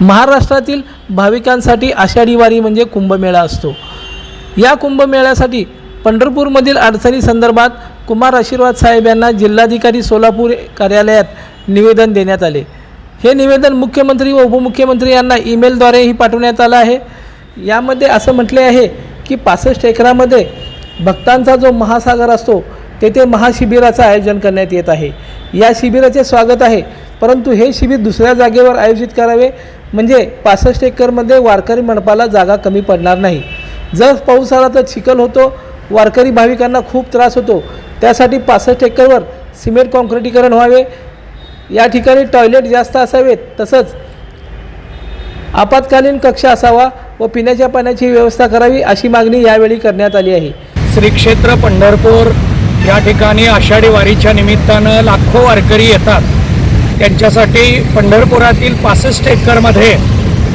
महाराष्ट्रातील भाविकांसाठी आषाढी वारी म्हणजे कुंभमेळा असतो. या कुंभमेळ्यासाठी पंढरपूरमधील अडचणी संदर्भात कुमार आशीर्वाद साहेब यांना जिल्हाधिकारी सोलापूर कार्यालयात निवेदन देण्यात आले. हे निवेदन मुख्यमंत्री व उपमुख्यमंत्री यांना ईमेलद्वारेही पाठवण्यात आलं आहे. यामध्ये असं म्हटले आहे की पासष्ट एकरामध्ये भक्तांचा जो महासागर असतो तेथे महाशिबिराचं आयोजन करण्यात येत आहे. या शिबिराचे स्वागत आहे. परंतु हे शिबिर दुसऱ्या जागेवर आयोजित करावे म्हणजे पासष्ट एकरमध्ये वारकरी मंडपाला जागा कमी पडणार नाही. जर पाऊस आला तर चिखल होतो वारकरी भाविकांना खूप त्रास होतो. त्यासाठी पासष्ट एकरवर सिमेंट कॉन्क्रिटीकरण व्हावे. या ठिकाणी टॉयलेट जास्त असावेत तसंच आपत्कालीन कक्ष असावा. व पिण्याच्या पाण्याची व्यवस्था करावी अशी मागणी यावेळी करण्यात आली आहे. श्री क्षेत्र पंढरपूर या ठिकाणी आषाढी वारीच्या निमित्तानं लाखो वारकरी येतात. त्यांच्यासाठी पंढरपुरातील पासष्ट एकरमध्ये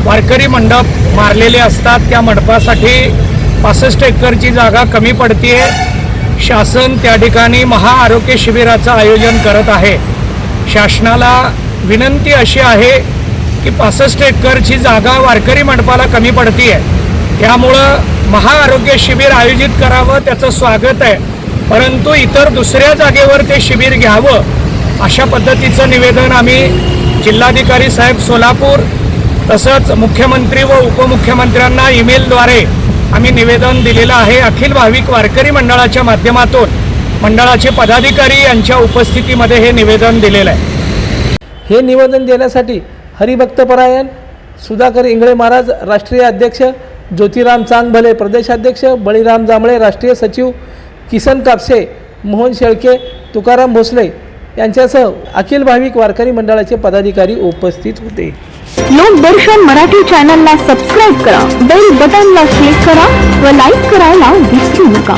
वारकरी मंडप मारलेले असतात. त्या मंडपासाठी पासष्ट एकरची जागा कमी पडतीये. शासन त्या ठिकाणी महाआरोग्य शिबिराचं आयोजन करत आहे. शासनाला विनंती अशी आहे की पासष्ट एकरची जागा वारकरी मंडपाला कमी पडतीये. त्यामुळं महाआरोग्य शिबिर आयोजित करावं त्याचं स्वागत आहे. परंतु इतर दुसऱ्या जागेवर ते शिबिर घ्यावं अशा पद्धतीचं निवेदन आम्ही जिल्हाधिकारी साहेब सोलापूर तसंच मुख्यमंत्री व उपमुख्यमंत्र्यांना ईमेलद्वारे आम्ही निवेदन दिलेलं आहे. अखिल भाविक वारकरी मंडळाच्या माध्यमातून मंडळाचे पदाधिकारी यांच्या उपस्थितीमध्ये हे निवेदन दिलेलं आहे. हे निवेदन देण्यासाठी हरिभक्तपरायण सुधाकर इंगळे महाराज राष्ट्रीय अध्यक्ष ज्योतिराम चांगभले प्रदेशाध्यक्ष बळीराम जांभळे राष्ट्रीय सचिव किसन कापसे मोहन शेळके तुकाराम भोसले यांच्यासह अखिल भाविक वारकरी मंडळाचे पदाधिकारी उपस्थित होते. लोकदर्शन मराठी चॅनलला सबस्क्राईब करा बेल बटनला क्लिक करा व लाईक करायला विसरू नका.